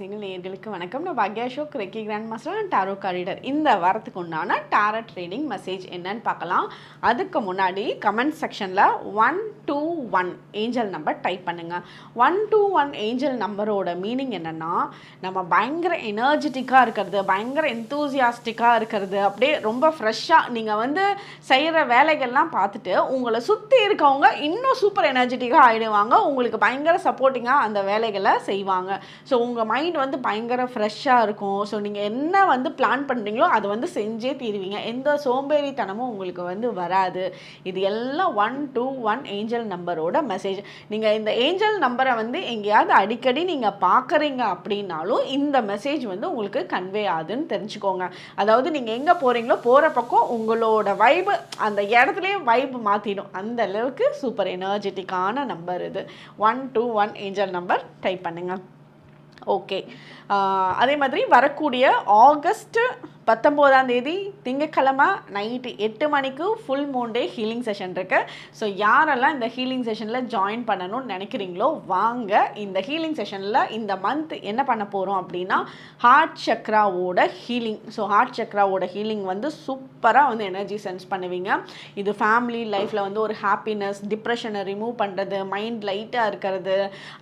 ஜோதிட நேர்களுக்கு வணக்கம். நான் Bhagya Ashok reiki grand master and tarot card reader இந்த வாரத்துக்கு உண்டான டாரட் ட்ரேடிங் மெசேஜ் என்னன்னு பார்க்கலாம். அதுக்கு முன்னாடி கமெண்ட் செக்ஷனில் one two one angel number type பண்ணுங்கள் ஒன் டூ ஒன் ஏஞ்சல் நம்பரோட மீனிங் என்னென்னா நம்ம பயங்கர எனர்ஜெட்டிக்காக இருக்கிறது பயங்கர எந்தூசியாஸ்டிக்காக இருக்கிறது. அப்படியே ரொம்ப ஃப்ரெஷ்ஷாக நீங்கள் வந்து செய்கிற வேலைகள்லாம் பார்த்துட்டு உங்களை சுற்றி இருக்கவங்க இன்னும் சூப்பர் எனர்ஜெட்டிக்காக ஆகிடுவாங்க உங்களுக்கு பயங்கர சப்போர்ட்டிங்காக அந்த வேலைகளை செய்வாங்க. ஸோ உங்கள் மைண்ட் வந்து பயங்கர ஃப்ரெஷ்ஷாக இருக்கும். ஸோ நீங்கள் என்ன வந்து பிளான் பண்ணுறீங்களோ அது வந்து செஞ்சே தீருவீங்க. எந்த சோம்பேறித்தனமும் உங்களுக்கு வந்து வராது. இது எல்லாம் ஒன் டூ ஒன் ஏஞ்சல் நம்பரோட மெசேஜ் நீங்கள் இந்த ஏஞ்சல் நம்பரை வந்து எங்கேயாவது அடிக்கடி நீங்கள் பார்க்குறீங்க அப்படின்னாலும் இந்த மெசேஜ் வந்து உங்களுக்கு கன்வே ஆகுதுன்னு தெரிஞ்சுக்கோங்க. அதாவது நீங்கள் எங்கே போகிறீங்களோ போகிற பக்கம் உங்களோட வைபு அந்த இடத்துலையே வைப் மாற்றிடும் அந்த அளவுக்கு சூப்பர் எனர்ஜெட்டிக்கான நம்பர் இது. One two one angel number type பண்ணுங்கள் ஓகே uh, அதே மாதிரி வரக்கூடிய ஆகஸ்ட் பத்தொம்போதாம் தேதி திங்கக்கிழமை நைட்டு எட்டு மணிக்கு full moon day healing session இருக்கு. ஸோ யாரெல்லாம் இந்த ஹீலிங் செஷனில் ஜாயின் பண்ணணும்னு நினைக்கிறீங்களோ வாங்க. இந்த ஹீலிங் செஷனில் இந்த மந்த் என்ன பண்ண போகிறோம் அப்படின்னா ஹார்ட் சக்ராவோட ஹீலிங் ஸோ ஹார்ட் சக்ராவோட ஹீலிங் வந்து சூப்பராக வந்து எனர்ஜி சென்ஸ் பண்ணுவீங்க. இது ஃபேமிலி லைஃப்பில் வந்து ஒரு ஹாப்பினஸ் டிப்ரெஷனை ரிமூவ் பண்ணுறது மைண்ட் லைட்டாக இருக்கிறது.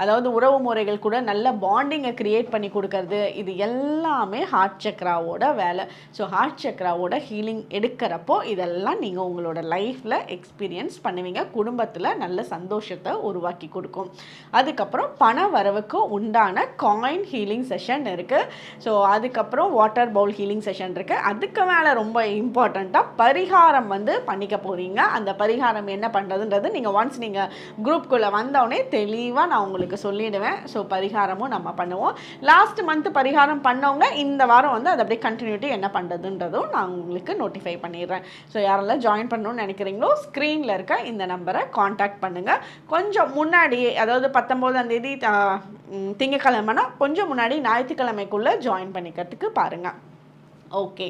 அதாவது உறவு முறைகள் கூட நல்ல பாண்டிங்கை க்ரியேட் பண்ணி கொடுக்கறது. இது எல்லாமே ஹார்ட் சக்ராவோட வேலை. ஸோ ஹார்ட் சக்ராவோட ஹீலிங் எடுக்கிறப்போ இதெல்லாம் நீங்கள் உங்களோட லைஃப்பில் எக்ஸ்பீரியன்ஸ் பண்ணுவீங்க. குடும்பத்தில் நல்ல சந்தோஷத்தை உருவாக்கி கொடுக்கும். அதுக்கப்புறம் பண வரவுக்கு உண்டான காயின் ஹீலிங் செஷன் இருக்குது ஸோ அதுக்கப்புறம் வாட்டர் பவுல் ஹீலிங் செஷன் இருக்குது அதுக்கு மேலே ரொம்ப இம்பார்ட்டண்ட்டாக பரிகாரம் வந்து பண்ணிக்க போகிறீங்க அந்த பரிகாரம் என்ன பண்ணுறதுன்றது நீங்கள் ஒன்ஸ் நீங்கள் குரூப்குள்ளே வந்தோடனே தெளிவாக நான் உங்களுக்கு சொல்லிடுவேன். ஸோ பரிகாரமும் நம்ம பண்ணுவோம். லாஸ்ட் மந்த் பரிகாரம் பண்ணவங்க இந்த வாரம் வந்து அதை அப்படியே கண்டினியூட்டி என்ன பண்ணுறதுன்றதும் நான் உங்களுக்கு நோட்டிஃபை பண்ணிடுறேன். ஸோ யாரெல்லாம் ஜாயின் பண்ணணும்னு நினைக்கிறீங்களோ ஸ்க்ரீனில் இருக்க இந்த நம்பரை காண்டாக்ட் பண்ணுங்கள் கொஞ்சம் முன்னாடியே அதாவது பத்தொம்போதாம் தேதி கொஞ்சம் முன்னாடி ஞாயிற்றுக்கிழமைக்குள்ளே ஜாயின் பண்ணிக்கிறதுக்கு பாருங்கள் ஓகே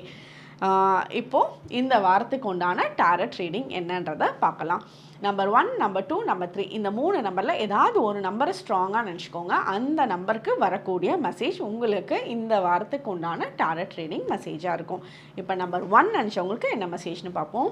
இப்போது இந்த வாரத்துக்கு உண்டான டேரட் ரீடிங் என்னன்றதை பார்க்கலாம். Number one number two number three இந்த மூணு நம்பரில் ஏதாவது ஒரு நம்பரை ஸ்ட்ராங்காக நினச்சிக்கோங்க. அந்த நம்பருக்கு வரக்கூடிய மெசேஜ் உங்களுக்கு இந்த வாரத்துக்கு உண்டான டேரட் ரீடிங் மெசேஜாக இருக்கும். இப்போ நம்பர் ஒன் நினச்சவங்களுக்கு என்ன மெசேஜ்னு பார்ப்போம்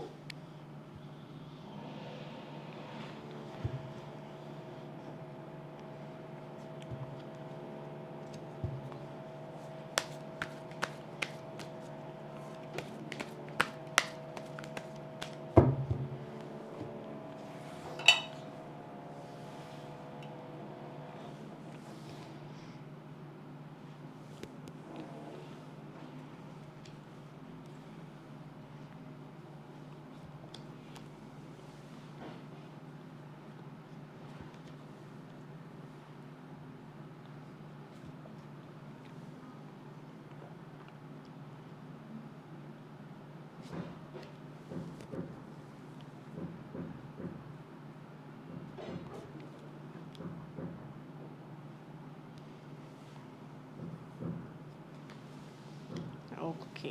ஓகே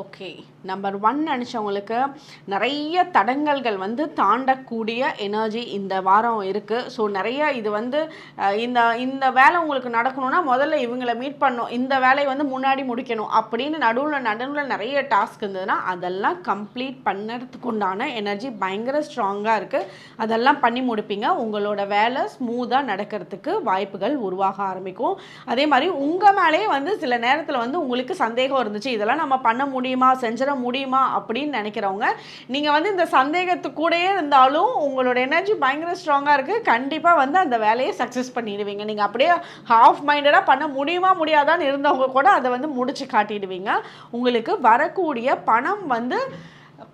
ஓகே நம்பர் ஒன் நினச்சவங்களுக்கு நிறைய தடங்கல்கள் வந்து தாண்டக்கூடிய எனர்ஜி இந்த வாரம் இருக்குது ஸோ நிறைய இது வந்து இந்த இந்த வேலை உங்களுக்கு நடக்கணும்னா முதல்ல இவங்களை மீட் பண்ணணும். இந்த வேலையை வந்து முன்னாடி முடிக்கணும். அப்படின்னு நடுவில் நடுவில் நிறைய டாஸ்க் இருந்ததுன்னா அதெல்லாம் கம்ப்ளீட் பண்ணுறதுக்கு உண்டான எனர்ஜி பயங்கர ஸ்ட்ராங்காக இருக்குது அதெல்லாம் பண்ணி முடிப்பீங்க. உங்களோட வேலை ஸ்மூத்தாக நடக்கிறதுக்கு வாய்ப்புகள் உருவாக ஆரம்பிக்கும். அதே மாதிரி உங்கள் மேலேயே வந்து சில நேரத்தில் வந்து உங்களுக்கு சந்தேகம் இருந்துச்சு. இதெல்லாம் நம்ம பண்ண முடியும் முடியுமா? செஞ்சிட முடியுமா? அப்படின்னு நினைக்கிறவங்க நீங்கள் வந்து இந்த சந்தேகத்து கூடயே இருந்தாலும் உங்களோட எனர்ஜி பயங்கர ஸ்ட்ராங்காக இருக்குது கண்டிப்பாக வந்து அந்த வேலையை சக்ஸஸ் பண்ணிடுவீங்க. நீங்கள் அப்படியே ஹாஃப் மைண்டடாக பண்ண முடியுமா? முடியாதான்னு இருந்தவங்க கூட அதை வந்து முடிச்சு காட்டிடுவீங்க. உங்களுக்கு வரக்கூடிய பணம் வந்து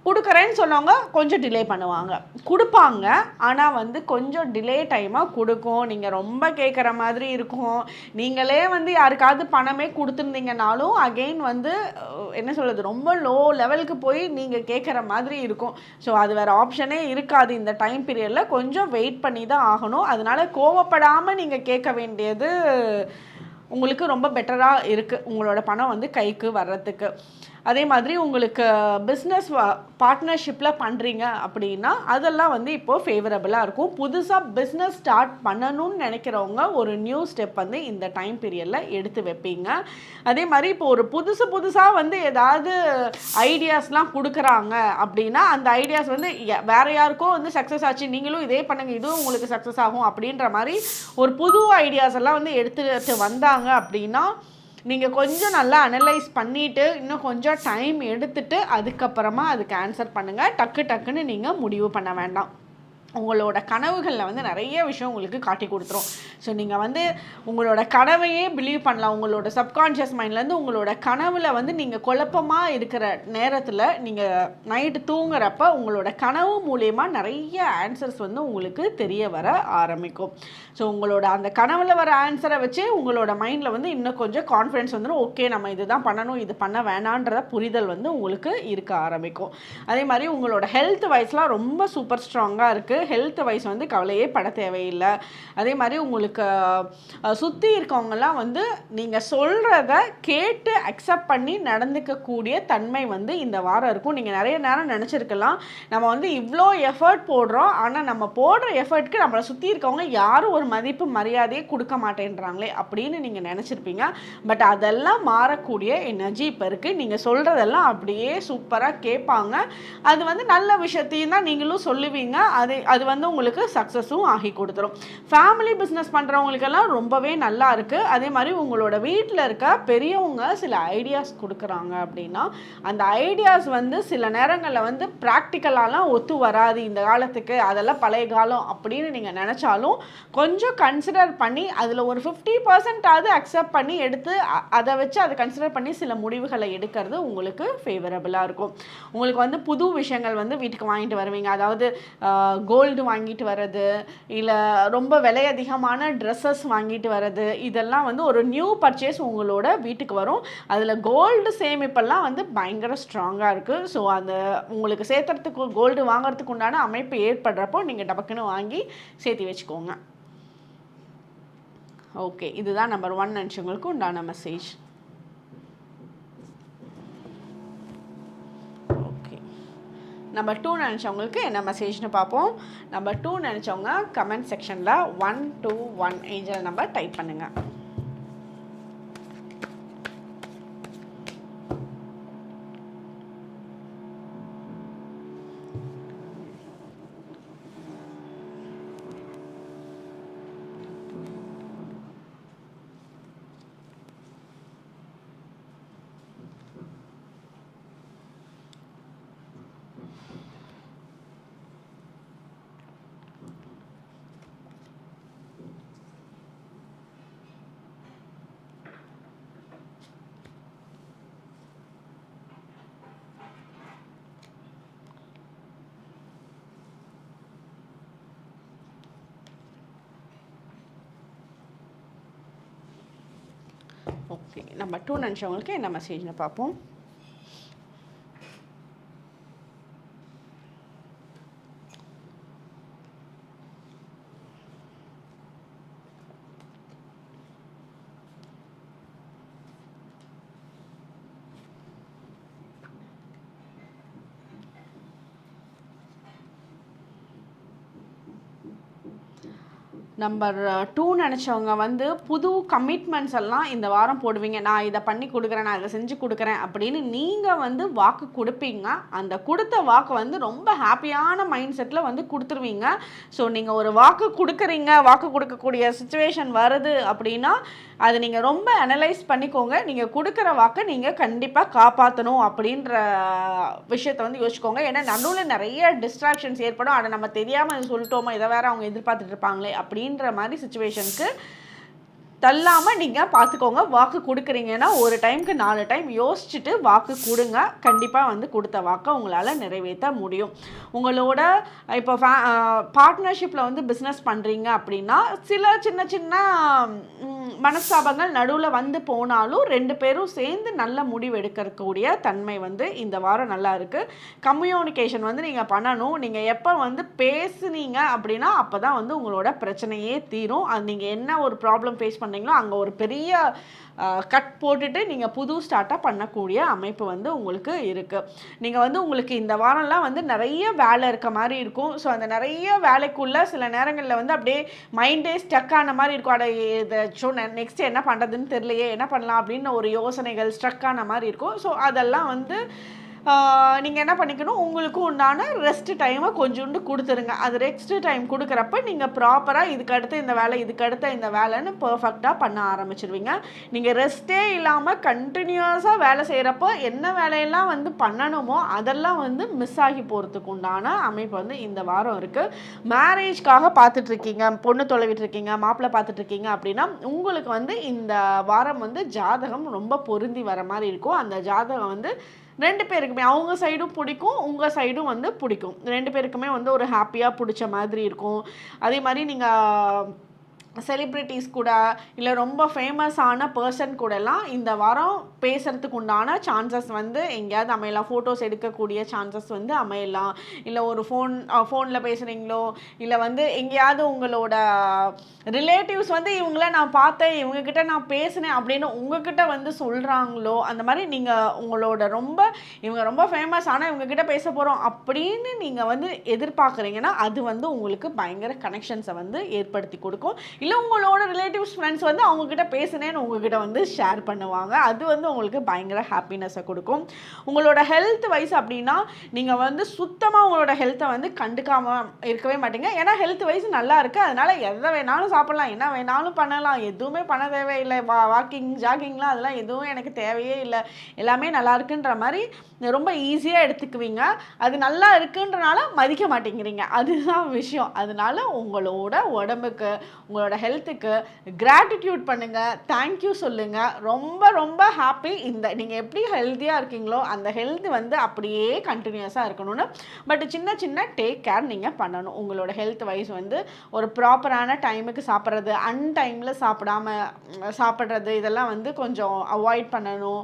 கொடுக்குறேன்னு சொன்னவங்க கொஞ்சம் டிலே பண்ணுவாங்க. கொடுப்பாங்க. ஆனால் வந்து கொஞ்சம் டிலே டைமாக கொடுக்கும். நீங்கள் ரொம்ப கேட்குற மாதிரி இருக்கும். நீங்களே வந்து யாருக்காவது பணமே கொடுத்துருந்தீங்கனாலும் அகெயின் வந்து என்ன சொல்கிறது ரொம்ப லோ லெவலுக்கு போய் நீங்கள் கேட்குற மாதிரி இருக்கும். ஸோ அது வேறு ஆப்ஷனே இருக்காது இந்த டைம் பீரியடில் கொஞ்சம் வெயிட் பண்ணி தான் ஆகணும். அதனால கோவப்படாமல் நீங்கள் கேட்க வேண்டியது உங்களுக்கு ரொம்ப பெட்டராக இருக்குது உங்களோட பணம் வந்து கைக்கு வர்றதுக்கு. அதே மாதிரி உங்களுக்கு பிஸ்னஸ் பார்ட்னர்ஷிப்பில் பண்ணுறீங்க அப்படின்னா அதெல்லாம் வந்து இப்போது ஃபேவரபுளாக இருக்கும். புதுசாக பிஸ்னஸ் ஸ்டார்ட் பண்ணணும்னு நினைக்கிறவங்க ஒரு நியூ ஸ்டெப் வந்து இந்த டைம் பீரியடில் எடுத்து வைப்பீங்க. அதே மாதிரி இப்போ ஒரு புதுசு புதுசாக வந்து ஏதாவது ஐடியாஸ்லாம் கொடுக்குறாங்க அப்படின்னா அந்த ஐடியாஸ் வந்து வேறு வேற யாருக்கோ வந்து சக்ஸஸ் ஆச்சு நீங்களும் இதே பண்ணுங்கள் இதுவும் உங்களுக்கு சக்ஸஸ் ஆகும் அப்படின்ற மாதிரி ஒரு புது ஐடியாஸ் எல்லாம் வந்து எடுத்துட்டு வந்தாங்க அப்படின்னா நீங்கள் கொஞ்சம் நல்லா அனலைஸ் பண்ணிவிட்டு இன்னும் கொஞ்சம் டைம் எடுத்துட்டு அதுக்கப்புறமா அதுக்கு ஆன்சர் பண்ணுங்கள் டக்கு டக்குன்னு நீங்கள் முடிவு பண்ண வேண்டாம். உங்களோட கனவுகளில் வந்து நிறைய விஷயம் உங்களுக்கு காட்டி கொடுத்துரும். ஸோ நீங்கள் வந்து உங்களோட கனவையே பிலீவ் பண்ணலாம். உங்களோட சப்கான்ஷியஸ் மைண்ட்லேருந்து உங்களோட கனவில் வந்து நீங்கள் குழப்பமாக இருக்கிற நேரத்தில் நீங்கள் நைட்டு தூங்குறப்ப உங்களோட கனவு மூலயமா நிறைய ஆன்சர்ஸ் வந்து உங்களுக்கு தெரிய வர ஆரம்பிக்கும். ஸோ உங்களோட அந்த கனவில் வர ஆன்சரை வச்சு உங்களோட மைண்டில் வந்து இன்னும் கொஞ்சம் கான்ஃபிடன்ஸ் வந்துடும் ஓகே நம்ம இதுதான் பண்ணணும் இது பண்ண வேணான்றத புரிதல் வந்து உங்களுக்கு இருக்க ஆரம்பிக்கும். அதே மாதிரி உங்களோட ஹெல்த் வைஸ்லாம் ரொம்ப சூப்பர் ஸ்ட்ராங்காக இருக்குது ஹெல்த் வைஸ் வந்து கவலையே பட தேவையில்லை. அதே மாதிரி உங்களுக்கு சுற்றி இருக்கவங்கெல்லாம் வந்து நீங்கள் சொல்கிறத கேட்டு அக்செப்ட் பண்ணி நடந்துக்கக்கூடிய தன்மை வந்து இந்த வாரம் இருக்கும். நீங்கள் நிறைய நேரம் நினச்சிருக்கலாம். நம்ம வந்து இவ்வளோ எஃபர்ட் போடுறோம். ஆனால் நம்ம போடுற எஃபர்ட்க்கு நம்மளை சுற்றி இருக்கவங்க யாரும் ஒரு மதிப்பு மரியாதையே கொடுக்க மாட்டேன்றாங்களே அப்படின்னு நீங்கள் நினச்சிருப்பீங்க. பட் அதெல்லாம் மாறக்கூடிய எனர்ஜி இப்போ இருக்குது நீங்கள் சொல்கிறதெல்லாம் அப்படியே சூப்பராக கேட்பாங்க. அது வந்து நல்ல விஷயத்தையும் தான் நீங்களும் சொல்லுவீங்க. அதே அது வந்து உங்களுக்கு சக்ஸஸும் ஆகி கொடுத்துரும். ஃபேமிலி பிஸ்னஸ் பண்ணுறவங்களுக்கெல்லாம் ரொம்பவே நல்லா இருக்குது அதே மாதிரி உங்களோட வீட்டில் இருக்க பெரியவங்க சில ஐடியாஸ் கொடுக்குறாங்க அப்படின்னா அந்த ஐடியாஸ் வந்து சில நேரங்களில் வந்து ப்ராக்டிக்கலாலாம் ஒத்து வராது இந்த காலத்துக்கு. அதெல்லாம் பழைய காலம் அப்படின்னு நீங்கள் நினச்சாலும் கொஞ்சம் கன்சிடர் பண்ணி அதில் ஒரு ஃபிஃப்டி பர்சன்டாவது அக்செப்ட் பண்ணி எடுத்து அதை வச்சு அதை கன்சிடர் பண்ணி சில முடிவுகளை எடுக்கிறது உங்களுக்கு ஃபேவரபுளாக இருக்கும். உங்களுக்கு வந்து புது விஷயங்கள் வந்து வீட்டுக்கு வாங்கிட்டு வருவீங்க. அதாவது கோ கோல்டு வாங்கிட்டு வர்றது இல்லை ரொம்ப விலை அதிகமான ட்ரெஸ்ஸஸ் வாங்கிட்டு வர்றது இதெல்லாம் வந்து ஒரு நியூ பர்ச்சேஸ் உங்களோட வீட்டுக்கு வரும். அதில் கோல்டு சேமிப்பெல்லாம் வந்து பயங்கர ஸ்ட்ராங்காக இருக்குது ஸோ அந்த உங்களுக்கு சேர்த்துறதுக்கு கோல்டு வாங்குறதுக்கு உண்டான அமைப்பு ஏற்படுறப்போ நீங்கள் டபக்குன்னு வாங்கி சேர்த்து வச்சுக்கோங்க. ஓகே இதுதான் நம்பர் ஒன் நினச்சவங்களுக்கு உண்டான மெசேஜ் ஓகே நம்பர் டூ நினச்சவங்களுக்கு என்ன மெசேஜ்னு பார்ப்போம். நம்பர் டூ நினச்சவங்க கமெண்ட் செக்ஷனில் one two one angel number type பண்ணுங்கள் ஓகே நம்ம டூ நினச்சவங்களுக்கு என்ன மெசேஜ்னு பார்ப்போம். நம்பர் டூ uh, நினச்சவங்க வந்து புது கமிட்மெண்ட்ஸ் எல்லாம் இந்த வாரம் போடுவீங்க. நான் இதை பண்ணி கொடுக்குறேன் நான் இதை செஞ்சு கொடுக்குறேன் அப்படின்னு நீங்கள் வந்து வாக்கு கொடுப்பீங்க. அந்த கொடுத்த வாக்கு வந்து ரொம்ப ஹாப்பியான மைண்ட் செட்டில் வந்து கொடுத்துருவீங்க. ஸோ நீங்கள் ஒரு வாக்கு கொடுக்குறீங்க வாக்கு கொடுக்கக்கூடிய சுச்சுவேஷன் வருது அப்படின்னா அது நீங்கள் ரொம்ப அனலைஸ் பண்ணிக்கோங்க. நீங்கள் கொடுக்குற வாக்கை நீங்கள் கண்டிப்பாக காப்பாற்றணும் அப்படின்ற விஷயத்தை வந்து யோசிச்சுக்கோங்க. ஏன்னா நடுவில் நிறைய டிஸ்ட்ராக்ஷன்ஸ் ஏற்படும். அதை நம்ம தெரியாமல் சொல்லிட்டோமா இதை வேறு அவங்க எதிர்பார்த்துட்டு இருப்பாங்களே அப்படின்ற மாதிரி சுச்சுவேஷனுக்கு தள்ளாமல் நீங்கள் பார்த்துக்கோங்க வாக்கு கொடுக்குறீங்கன்னா ஒரு டைமுக்கு நாலு டைம் யோசிச்சுட்டு வாக்கு கொடுங்க. கண்டிப்பாக வந்து கொடுத்த வாக்கை உங்களால் நிறைவேற்ற முடியும். உங்களோட இப்போ ஃபே பார்ட்னர்ஷிப்பில் வந்து பிஸ்னஸ் பண்ணுறீங்க அப்படின்னா சில சின்ன சின்ன மனஸ்தாபங்கள் நடுவில் வந்து போனாலும் ரெண்டு பேரும் சேர்ந்து நல்ல முடிவு எடுக்கக்கூடிய தன்மை வந்து இந்த வாரம் நல்லா இருக்குது கம்யூனிகேஷன் வந்து நீங்கள் பண்ணணும். நீங்கள் எப்போ வந்து பேசுனீங்க அப்படின்னா அப்போ தான் வந்து உங்களோட பிரச்சனையே தீரும். அது நீங்கள் என்ன ஒரு ப்ராப்ளம் ஃபேஸ் பண்ண பண்ணீங்களோ அங்கே ஒரு பெரிய கட் போட்டுட்டு நீங்கள் புது ஸ்டார்ட்டாக பண்ணக்கூடிய அமைப்பு வந்து உங்களுக்கு இருக்குது நீங்கள் வந்து உங்களுக்கு இந்த வாரம்லாம் வந்து நிறைய வேலை இருக்க மாதிரி இருக்கும். ஸோ அந்த நிறைய வேலைக்குள்ளே சில நேரங்களில் வந்து அப்படியே மைண்டே ஸ்டக் ஆன மாதிரி இருக்கும். அட இதை நெக்ஸ்ட் என்ன பண்ணுறதுன்னு தெரியலையே என்ன பண்ணலாம் அப்படின்னு ஒரு யோசனைகள் ஸ்ட்ரக் ஆன மாதிரி இருக்கும். ஸோ அதெல்லாம் வந்து நீங்கள் என்ன பண்ணிக்கணும்? உங்களுக்கு உண்டான ரெஸ்ட் டைமை கொஞ்சோண்டு கொடுத்துருங்க. அது ரெஸ்ட் டைம் கொடுக்குறப்ப நீங்கள் ப்ராப்பராக இதுக்கு அடுத்து இந்த வேலை இதுக்கு அடுத்த இந்த வேலைன்னு பர்ஃபெக்டாக பண்ண ஆரம்பிச்சிருவீங்க. நீங்கள் ரெஸ்ட்டே இல்லாமல் கண்டினியூஸாக வேலை செய்கிறப்போ என்ன வேலையெல்லாம் வந்து பண்ணணுமோ அதெல்லாம் வந்து மிஸ் ஆகி போகிறதுக்கு உண்டான அமைப்பு வந்து இந்த வாரம் இருக்குது மேரேஜ்க்காக பார்த்துட்ருக்கீங்க பொண்ணு தொலைவிட்டு இருக்கீங்க மாப்பிள்ளை பார்த்துட்ருக்கீங்க அப்படின்னா உங்களுக்கு வந்து இந்த வாரம் வந்து ஜாதகம் ரொம்ப பொருந்தி வர மாதிரி இருக்கும். அந்த ஜாதகம் வந்து ரெண்டு பேருக்குமே அவங்க சைடும் பிடிக்கும் உங்கள் சைடும் வந்து பிடிக்கும். ரெண்டு பேருக்குமே வந்து ஒரு ஹாப்பியாக பிடிச்ச மாதிரி இருக்கும். அதே மாதிரி நீங்கள் செலிப்ரிட்டிஸ் கூட இல்லை ரொம்ப ஃபேமஸான பர்சன் கூடலாம் இந்த வாரம் பேசுகிறதுக்கு உண்டான சான்சஸ் வந்து எங்கேயாவது அமையலாம். ஃபோட்டோஸ் எடுக்கக்கூடிய சான்சஸ் வந்து அமையலாம். இல்லை ஒரு ஃபோன் ஃபோனில் பேசுகிறீங்களோ இல்லை வந்து எங்கேயாவது உங்களோட ரிலேட்டிவ்ஸ் வந்து இவங்கள நான் பார்த்தேன் இவங்கக்கிட்ட நான் பேசினேன் அப்படின்னு உங்ககிட்ட வந்து சொல்கிறாங்களோ அந்த மாதிரி நீங்கள் உங்களோட ரொம்ப இவங்க ரொம்ப ஃபேமஸ் ஆனால் இவங்கக்கிட்ட பேச போகிறோம் அப்படின்னு நீங்கள் வந்து எதிர்பார்க்குறீங்கன்னா அது வந்து உங்களுக்கு பயங்கர கனெக்ஷன்ஸை வந்து ஏற்படுத்தி கொடுக்கும். இல்லை உங்களோட ரிலேட்டிவ்ஸ் ஃப்ரெண்ட்ஸ் வந்து அவங்கக்கிட்ட பேசுனேன்னு உங்ககிட்ட வந்து ஷேர் பண்ணுவாங்க. அது வந்து உங்களுக்கு பயங்கர ஹாப்பினஸை கொடுக்கும். உங்களோட ஹெல்த் வைஸ் அப்படின்னா நீங்கள் வந்து சுத்தமாக உங்களோட ஹெல்த்தை வந்து கண்டுக்காமல் இருக்கவே மாட்டீங்க. ஏன்னா ஹெல்த் வைஸ் நல்லா இருக்குது அதனால் எதை வேணாலும் சாப்பிட்லாம் என்ன வேணாலும் பண்ணலாம். எதுவுமே பண்ண தேவையில்லை. வா வாக்கிங் ஜாகிங்லாம் அதெல்லாம் எதுவும் எனக்கு தேவையே இல்லை. எல்லாமே நல்லா இருக்குன்ற மாதிரி ரொம்ப ஈஸியாக எடுத்துக்குவீங்க. அது நல்லா இருக்குன்றனால மதிக்க மாட்டேங்கிறீங்க. அதுதான் விஷயம். அதனால உங்களோட உடம்புக்கு உங்களோட ஹெல்த்துக்கு கிராட்டிடியூட் பண்ணுங்கள் தேங்க்யூ சொல்லுங்கள் ரொம்ப ரொம்ப ஹாப்பி இந்த நீங்கள் எப்படி ஹெல்த்தியாக இருக்கீங்களோ அந்த ஹெல்த் வந்து அப்படியே கண்டினியூஸாக இருக்கணும்னு. பட் சின்ன சின்ன டேக் கேர் நீங்கள் பண்ணணும். உங்களோட ஹெல்த் வைஸ் வந்து ஒரு ப்ராப்பரான டைமுக்கு சாப்பிட்றது அன்டைமில் சாப்பிடாம சாப்பிட்றது இதெல்லாம் வந்து கொஞ்சம் அவாய்ட் பண்ணணும்.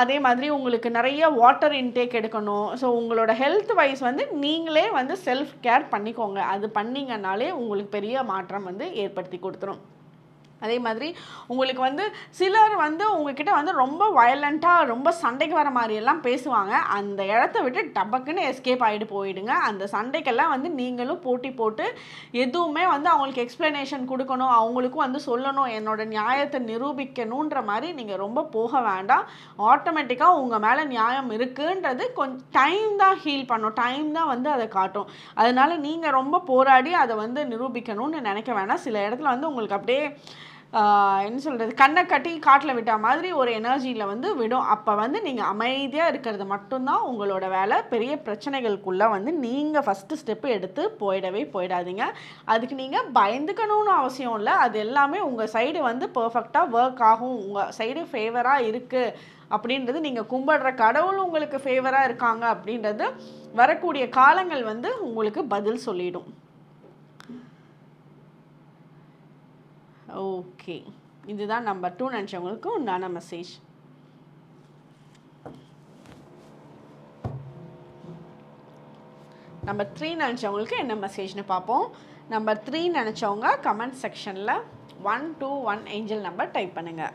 அதே மாதிரி உங்களுக்கு நிறைய வாட்டர் இன்டேக் எடுக்கணும். ஸோ உங்களோட ஹெல்த் வைஸ் வந்து நீங்களே வந்து செல்ஃப் கேர் பண்ணிக்கோங்க. அது பண்ணீங்கன்னாலே உங்களுக்கு பெரிய மாற்றம் வந்து ஏற்படுத்தி கொடுத்துரும். அதே மாதிரி உங்களுக்கு வந்து சிலர் வந்து உங்ககிட்ட வந்து ரொம்ப வயலண்ட்டாக ரொம்ப சண்டைக்கு வர மாதிரி எல்லாம் பேசுவாங்க. அந்த இடத்த விட்டு டபக்குன்னு எஸ்கேப் ஆகிட்டு போயிடுங்க. அந்த சண்டைக்கெல்லாம் வந்து நீங்களும் போட்டி போட்டு எதுவுமே வந்து அவங்களுக்கு எக்ஸ்ப்ளனேஷன் கொடுக்கணும் அவங்களுக்கும் வந்து சொல்லணும் என்னோட நியாயத்தை நிரூபிக்கணுன்ற மாதிரி நீங்கள் ரொம்ப போக வேண்டாம். ஆட்டோமேட்டிக்காக உங்கள் மேலே நியாயம் இருக்குன்றது கொஞ்சம் டைம் தான் ஹீல் பண்ணும். டைம் தான் வந்து அதை காட்டும். அதனால் நீங்கள் ரொம்ப போராடி அதை வந்து நிரூபிக்கணும்னு நினைக்க வேணாம். சில இடத்துல வந்து உங்களுக்கு அப்படியே என்ன சொல்கிறது கண்ணை கட்டி காட்டில் விட்ட மாதிரி ஒரு எனர்ஜியில் வந்து விடும். அப்போ வந்து நீங்கள் அமைதியாக இருக்கிறது மட்டும்தான் உங்களோட வேலை. பெரிய பிரச்சனைகளுக்குள்ளே வந்து நீங்கள் ஃபஸ்ட்டு ஸ்டெப்பு எடுத்து போயிடவே போயிடாதீங்க. அதுக்கு நீங்கள் பயந்துக்கணும்னு அவசியம் இல்லை. அது எல்லாமே உங்கள் சைடு வந்து பர்ஃபெக்டாக ஒர்க் ஆகும். உங்கள் சைடு ஃபேவராக இருக்குது அப்படின்றது நீங்கள் கும்பிடுற கடவுள் உங்களுக்கு ஃபேவராக இருக்காங்க அப்படின்றது வரக்கூடிய காலங்கள் வந்து உங்களுக்கு பதில் சொல்லிடும். ஓகே. இதுதான் நம்பர் டூ நினச்சவங்களுக்கு உண்டான மெசேஜ் நம்பர் த்ரீ நினச்சவங்களுக்கு என்ன மெசேஜ்னு பார்ப்போம். நம்பர் த்ரீ நினச்சவங்க கமெண்ட் செக்ஷனில் one two one angel number type பண்ணுங்கள்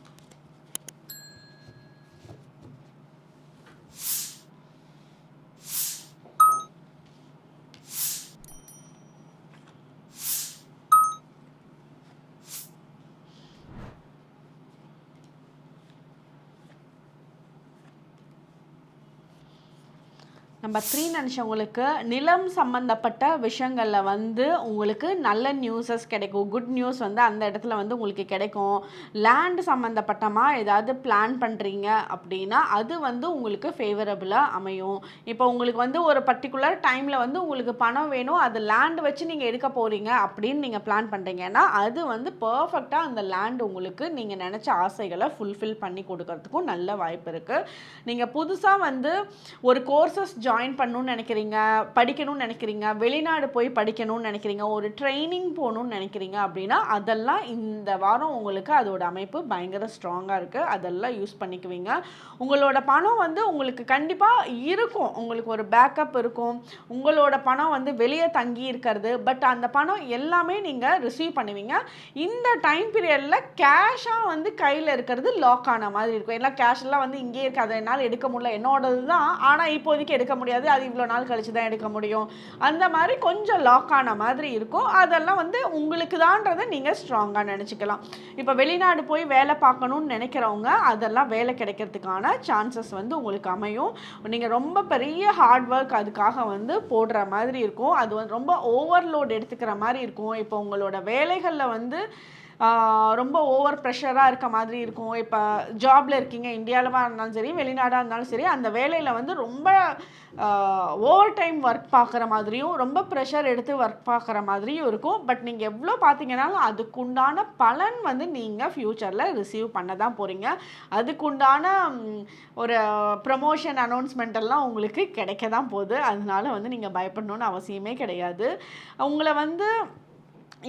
நம்பர் த்ரீ நினச்சவங்களுக்கு நிலம் சம்மந்தப்பட்ட விஷயங்களில் வந்து உங்களுக்கு நல்ல நியூஸஸ் கிடைக்கும். குட் நியூஸ் வந்து அந்த இடத்துல வந்து உங்களுக்கு கிடைக்கும். லேண்ட் சம்மந்தப்பட்டமாக ஏதாவது பிளான் பண்ணுறீங்க அப்படின்னா அது வந்து உங்களுக்கு ஃபேவரபுளாக அமையும். இப்போ உங்களுக்கு வந்து ஒரு பர்டிகுலர் டைமில் வந்து உங்களுக்கு பணம் வேணும். அது லேண்ட் வச்சு நீங்கள் எடுக்க போகிறீங்க அப்படின்னு நீங்கள் பிளான் பண்ணுறீங்கன்னா அது வந்து பர்ஃபெக்டாக அந்த லேண்ட் உங்களுக்கு நீங்கள் நினச்ச ஆசைகளை ஃபுல்ஃபில் பண்ணி கொடுக்கறதுக்கும் நல்ல வாய்ப்பு இருக்குது நீங்கள் புதுசாக வந்து ஒரு கோர்சஸ் ஜாயின் ஜாயின் பண்ணணும்னு நினைக்கிறீங்க படிக்கணும்னு நினைக்கிறீங்க வெளிநாடு போய் படிக்கணும்னு நினைக்கிறீங்க ஒரு ட்ரைனிங் போகணும்னு நினைக்கிறீங்க அப்படின்னா அதெல்லாம் இந்த வாரம் உங்களுக்கு அதோட அமைப்பு பயங்கர ஸ்ட்ராங்காக இருக்குது அதெல்லாம் யூஸ் பண்ணிக்குவீங்க. உங்களோட பணம் வந்து உங்களுக்கு கண்டிப்பாக இருக்கும். உங்களுக்கு ஒரு பேக்கப் இருக்கும். உங்களோட பணம் வந்து வெளியே தங்கி இருக்கிறது. பட் அந்த பணம் எல்லாமே நீங்கள் ரிசீவ் பண்ணுவீங்க. இந்த டைம் பீரியடில் கேஷாக வந்து கையில் இருக்கிறது லாக் ஆன மாதிரி இருக்கும். ஏன்னா கேஷ் எல்லாம் வந்து இங்கேயே இருக்காது என்னால் எடுக்க முடியல. என்னோடது தான் ஆனால் இப்போதைக்கு எடுக்க முடியாது. அது இவ்வளோ நாள் கழிச்சு தான் எடுக்க முடியும். அந்த மாதிரி கொஞ்சம் லாக் ஆன மாதிரி இருக்கும். அதெல்லாம் வந்து உங்களுக்கு தான்றதை நீங்கள் ஸ்ட்ராங்காக நினச்சிக்கலாம். இப்போ வெளிநாடு போய் வேலை பார்க்கணும்னு நினைக்கிறவங்க அதெல்லாம் வேலை கிடைக்கிறதுக்கான சான்சஸ் வந்து உங்களுக்கு அமையும். நீங்கள் ரொம்ப பெரிய ஹார்ட் ஒர்க் அதுக்காக வந்து போடுற மாதிரி இருக்கும். அது வந்து ரொம்ப ஓவர்லோட் எடுத்துக்கிற மாதிரி இருக்கும். இப்போ உங்களோட வேலைகளில் வந்து ரொம்ப ஓவர் ப்ரெஷராக இருக்க மாதிரி இருக்கும். இப்போ ஜாப்ல இருக்கீங்க இந்தியாவிலவா இருந்தாலும் சரி வெளிநாடாக இருந்தாலும் சரி அந்த வேலையில் வந்து ரொம்ப ஓவர் டைம் ஒர்க் பார்க்குற மாதிரியும் ரொம்ப ப்ரெஷர் எடுத்து ஒர்க் பார்க்குற மாதிரியும் இருக்கும். பட் நீங்கள் எவ்வளோ பார்த்தீங்கன்னாலும் அதுக்குண்டான பலன் வந்து நீங்கள் ஃப்யூச்சரில் ரிசீவ் பண்ண தான் போகிறீங்க அதுக்குண்டான ஒரு ப்ரமோஷன் அனௌன்ஸ்மெண்ட் எல்லாம் உங்களுக்கு கிடைக்க தான் போகுது. அதனால வந்து நீங்கள் பயப்படணும்னு அவசியமே கிடையாது. உங்களை வந்து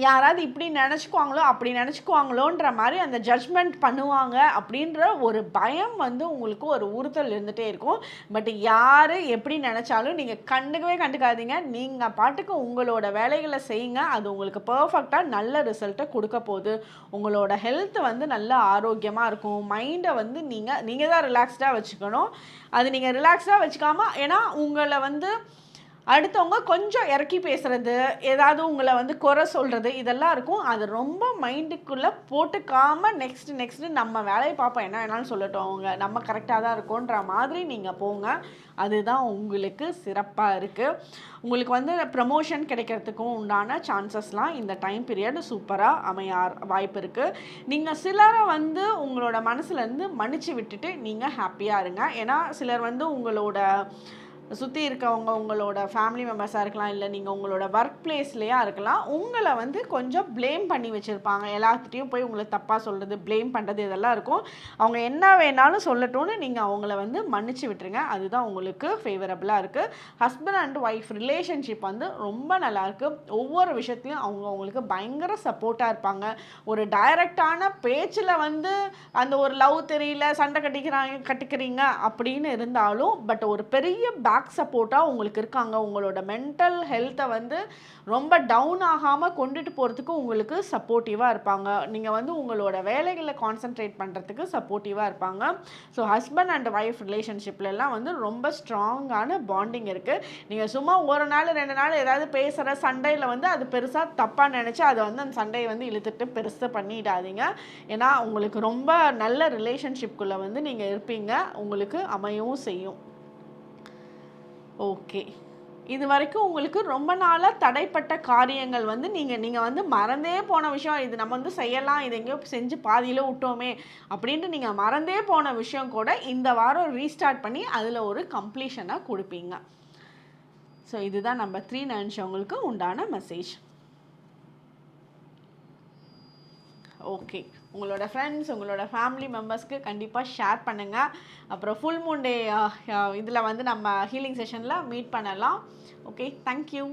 யாராவது இப்படி நினச்சிக்குவாங்களோ அப்படி நினச்சிக்குவாங்களோன்ற மாதிரி அந்த ஜட்ஜ்மெண்ட் பண்ணுவாங்க அப்படின்ற ஒரு பயம் வந்து உங்களுக்கு ஒரு உறுத்தல் இருந்துகிட்டே இருக்கும். பட் யார் எப்படி நினச்சாலும் நீங்கள் கண்டுக்கவே கண்டுக்காதீங்க. நீங்கள் பாட்டுக்கு உங்களோட வேலைகளை செய்யுங்க. அது உங்களுக்கு பர்ஃபெக்டாக நல்ல ரிசல்ட்டை கொடுக்க போகுது. உங்களோட ஹெல்த் வந்து நல்ல ஆரோக்கியமாக இருக்கும். மைண்டை வந்து நீங்கள் நீங்கள் தான் ரிலாக்ஸ்டாக வச்சுக்கணும். அது நீங்கள் ரிலாக்ஸ்டாக வச்சுக்காமல் ஏன்னா உங்களை வந்து அடுத்தவங்க கொஞ்சம் இறக்கி பேசுறது ஏதாவது உங்களை வந்து குறை சொல்கிறது இதெல்லாம் இருக்கும். அது ரொம்ப மைண்டுக்குள்ளே போட்டுக்காம நெக்ஸ்ட் நெக்ஸ்ட் நம்ம வேலையை பார்ப்போம். என்ன வேணாலும் சொல்லட்டும் அவங்க. நம்ம கரெக்டாக தான் இருக்கோன்ற மாதிரி நீங்கள் போங்க. அதுதான் உங்களுக்கு சிறப்பாக இருக்குது உங்களுக்கு வந்து ப்ரமோஷன் கிடைக்கிறதுக்கும் உண்டான சான்சஸ்லாம் இந்த டைம் பீரியட் சூப்பராக அமைய வாய்ப்பு இருக்குது நீங்கள் சிலரை வந்து உங்களோட மனசுலேருந்து மன்னிச்சு விட்டுட்டு நீங்கள் ஹாப்பியாக இருங்க. ஏன்னா சிலர் வந்து உங்களோட சுற்றி இருக்கவங்க உங்களோட ஃபேமிலி மெம்பர்ஸாக இருக்கலாம் இல்லை நீங்கள் உங்களோட ஒர்க் பிளேஸ்லேயா இருக்கலாம் உங்களை வந்து கொஞ்சம் ப்ளேம் பண்ணி வச்சுருப்பாங்க. எல்லாத்துட்டையும் போய் உங்களை தப்பாக சொல்கிறது ப்ளேம் பண்ணுறது இதெல்லாம் இருக்கும். அவங்க என்ன வேணாலும் சொல்லட்டும்னு நீங்கள் அவங்கள வந்து மன்னிச்சு விட்டுருங்க. அதுதான் உங்களுக்கு ஃபேவரபுளாக இருக்குது ஹஸ்பண்ட் அண்ட் ஒய்ஃப் ரிலேஷன்ஷிப் வந்து ரொம்ப நல்லாயிருக்கு ஒவ்வொரு விஷயத்துலையும் அவங்க அவங்களுக்கு பயங்கர சப்போர்ட்டாக இருப்பாங்க. ஒரு டைரக்டான பேச்சில் வந்து அந்த ஒரு லவ் தெரியல சண்டை கட்டிக்கிறாங்க கட்டிக்கிறீங்க அப்படின்னு இருந்தாலும் பட் ஒரு பெரிய பேக் சப்போர்ட்டாக உங்களுக்கு இருக்காங்க. உங்களோட மென்டல் ஹெல்த்தை வந்து ரொம்ப டவுன் ஆகாமல் கொண்டுட்டு போகிறதுக்கு உங்களுக்கு சப்போர்ட்டிவாக இருப்பாங்க. நீங்கள் வந்து உங்களோட வேலைகளை கான்சென்ட்ரேட் பண்ணுறதுக்கு சப்போர்ட்டிவாக இருப்பாங்க. ஸோ ஹஸ்பண்ட் அண்ட் ஒய்ஃப் ரிலேஷன்ஷிப்லலாம் வந்து ரொம்ப ஸ்ட்ராங்கான பாண்டிங் இருக்குது நீங்கள் சும்மா ஒரு நாள் ரெண்டு நாள் ஏதாவது பேசுகிற சண்டையில் வந்து அது பெருசாக தப்பாக நினச்சி அதை வந்து அந்த சண்டையை வந்து இழுத்துட்டு பெருசு பண்ணிடாதீங்க. ஏன்னா உங்களுக்கு ரொம்ப நல்ல ரிலேஷன்ஷிப்குள்ளே வந்து நீங்கள் இருப்பீங்க. உங்களுக்கு அமையவும் செய்யும். ஓகே. இது வரைக்கும் உங்களுக்கு ரொம்ப நாளாக தடைப்பட்ட காரியங்கள் வந்து நீங்கள் நீங்கள் வந்து மறந்தே போன விஷயம். இது நம்ம வந்து செய்யலாம் இது எங்கேயோ செஞ்சு பாதியில் விட்டோமே அப்படின்ட்டு நீங்கள் மறந்தே போன விஷயம் கூட இந்த வாரம் ரீஸ்டார்ட் பண்ணி அதில் ஒரு கம்ப்ளீஷனாக கொடுப்பீங்க. ஸோ இதுதான் நம்ம த்ரீ நினச்சவங்களுக்கு உண்டான மெசேஜ் ஓகே. உங்களோட ஃப்ரெண்ட்ஸ் உங்களோட ஃபேமிலி மெம்பர்ஸ்க்கு கண்டிப்பாக ஷேர் பண்ணுங்கள் அப்புறம் ஃபுல் மூன் டே இதில் வந்து நம்ம ஹீலிங் செஷனில் மீட் பண்ணலாம். Okay thank you